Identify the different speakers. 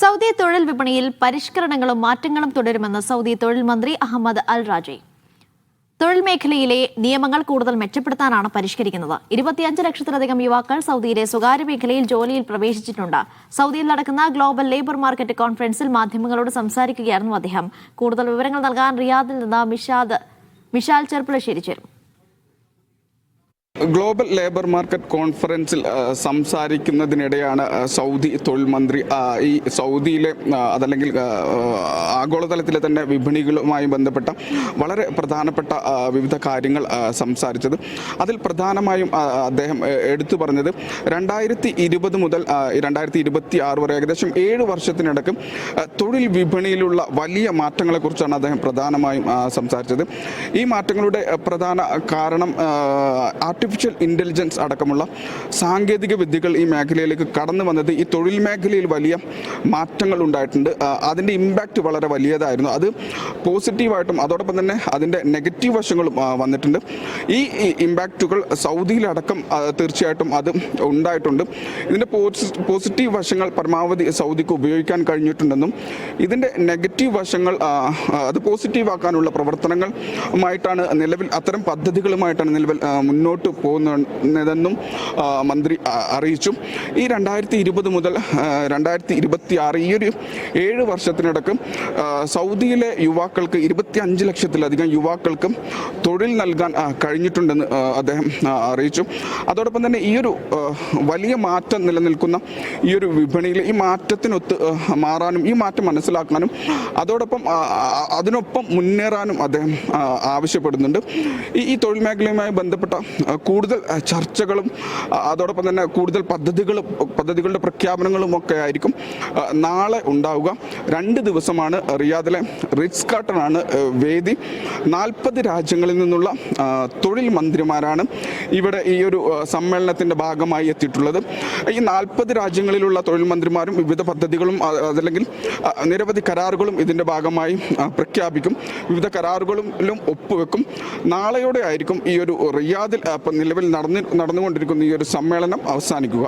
Speaker 1: Saudi തൊഴിൽ വിപണിയിൽ പരിഷ്കരണങ്ങളും മാറ്റങ്ങളും തുടരുമെന്ന് സൗദി തൊഴിൽ മന്ത്രി അഹമ്മദ് അൽ റാജി തൊഴിൽ മേഖലയിലെ നിയമങ്ങൾ കൂടുതൽ മെച്ചപ്പെടുത്താനാണ് പരിഷ്കരിക്കുന്നത് ഇരുപത്തിയഞ്ച് ലക്ഷത്തിലധികം യുവാക്കൾ സൗദിയിലെ സ്വകാര്യ മേഖലയിൽ ജോലിയിൽ പ്രവേശിച്ചിട്ടുണ്ട് സൗദിയിൽ നടക്കുന്ന ഗ്ലോബൽ ലേബർ മാർക്കറ്റ് കോൺഫറൻസിൽ മാധ്യമങ്ങളോട് സംസാരിക്കുകയായിരുന്നു അദ്ദേഹം കൂടുതൽ വിവരങ്ങൾ നൽകാൻ റിയാദിൽ നിന്ന് മിഷാദ് മിഷാൽ ചെർപ്പുളശ്ശേരി ചേരും
Speaker 2: ഗ്ലോബൽ ലേബർ മാർക്കറ്റ് കോൺഫറൻസിൽ സംസാരിക്കുന്നതിനിടെയാണ് സൗദി തൊഴിൽ മന്ത്രി ഈ സൗദിയിലെ അതല്ലെങ്കിൽ ആഗോളതലത്തിലെ തന്നെ വിപണികളുമായി ബന്ധപ്പെട്ട വളരെ പ്രധാനപ്പെട്ട വിവിധ കാര്യങ്ങൾ സംസാരിച്ചത് അതിൽ പ്രധാനമായും അദ്ദേഹം എടുത്തു പറഞ്ഞത് രണ്ടായിരത്തി ഇരുപത് മുതൽ രണ്ടായിരത്തി ഇരുപത്തി ആറ് വരെ ഏകദേശം ഏഴ് വർഷത്തിനിടക്ക് തൊഴിൽ വിപണിയിലുള്ള വലിയ മാറ്റങ്ങളെക്കുറിച്ചാണ് അദ്ദേഹം പ്രധാനമായും സംസാരിച്ചത് ഈ മാറ്റങ്ങളുടെ പ്രധാന കാരണം ആർട്ടി ആർട്ടിഫിഷ്യൽ ഇൻ്റലിജൻസ് അടക്കമുള്ള സാങ്കേതിക വിദ്യകൾ ഈ മേഖലയിലേക്ക് കടന്നു വന്നത് ഈ തൊഴിൽ മേഖലയിൽ വലിയ മാറ്റങ്ങൾ ഉണ്ടായിട്ടുണ്ട് അതിൻ്റെ ഇമ്പാക്റ്റ് വളരെ വലിയതായിരുന്നു അത് പോസിറ്റീവായിട്ടും അതോടൊപ്പം തന്നെ അതിൻ്റെ നെഗറ്റീവ് വശങ്ങളും വന്നിട്ടുണ്ട് ഈ ഇമ്പാക്റ്റുകൾ സൗദിയിലടക്കം തീർച്ചയായിട്ടും അത് ഉണ്ടായിട്ടുണ്ട് ഇതിൻ്റെ പോസിറ്റീവ് വശങ്ങൾ പരമാവധി സൗദിക്ക് ഉപയോഗിക്കാൻ കഴിഞ്ഞിട്ടുണ്ടെന്നും ഇതിൻ്റെ നെഗറ്റീവ് വശങ്ങൾ അത് പോസിറ്റീവ് ആക്കാനുള്ള പ്രവർത്തനങ്ങളുമായിട്ടാണ് നിലവിൽ അത്തരം പദ്ധതികളുമായിട്ടാണ് നിലവിൽ മുന്നോട്ട് പോകുന്നതെന്നും മന്ത്രി അറിയിച്ചു ഈ രണ്ടായിരത്തി ഇരുപത് മുതൽ രണ്ടായിരത്തി ഇരുപത്തി ആറ് ഈ ഒരു ഏഴ് വർഷത്തിനടക്കം സൗദിയിലെ യുവാക്കൾക്ക് ഇരുപത്തി അഞ്ച് ലക്ഷത്തിലധികം യുവാക്കൾക്കും തൊഴിൽ നൽകാൻ കഴിഞ്ഞിട്ടുണ്ടെന്ന് അദ്ദേഹം അറിയിച്ചു അതോടൊപ്പം തന്നെ ഈ ഒരു വലിയ മാറ്റം നിലനിൽക്കുന്ന ഈ ഒരു വിപണിയിൽ ഈ മാറ്റത്തിനൊത്ത് മാറാനും ഈ മാറ്റം മനസ്സിലാക്കാനും അതോടൊപ്പം അതിനൊപ്പം മുന്നേറാനും അദ്ദേഹം ആവശ്യപ്പെടുന്നുണ്ട് ഈ തൊഴിൽ മേഖലയുമായി ബന്ധപ്പെട്ട കൂടുതൽ ചർച്ചകളും അതോടൊപ്പം തന്നെ കൂടുതൽ പദ്ധതികളും പദ്ധതികളുടെ പ്രഖ്യാപനങ്ങളും ഒക്കെ ആയിരിക്കും നാളെ ഉണ്ടാവുക രണ്ട് ദിവസമാണ് റിയാദിലെ റിറ്റ്സ് കാട്ടനാണ് ആണ് വേദി നാൽപ്പത് രാജ്യങ്ങളിൽ നിന്നുള്ള തൊഴിൽ മന്ത്രിമാരാണ് ഇവിടെ ഈ ഒരു സമ്മേളനത്തിൻ്റെ ഭാഗമായി എത്തിയിട്ടുള്ളത് ഈ നാൽപ്പത് രാജ്യങ്ങളിലുള്ള തൊഴിൽ മന്ത്രിമാരും വിവിധ പദ്ധതികളും അതല്ലെങ്കിൽ നിരവധി കരാറുകളും ഇതിൻ്റെ ഭാഗമായി പ്രഖ്യാപിക്കും വിവിധ കരാറുകളിലും ഒപ്പുവെക്കും നാളെയോടെ ആയിരിക്കും ഈ ഒരു റിയാദിൽ നിലവിൽ നടന്നു നടന്നുകൊണ്ടിരിക്കുന്ന ഈ ഒരു സമ്മേളനം അവസാനിക്കുക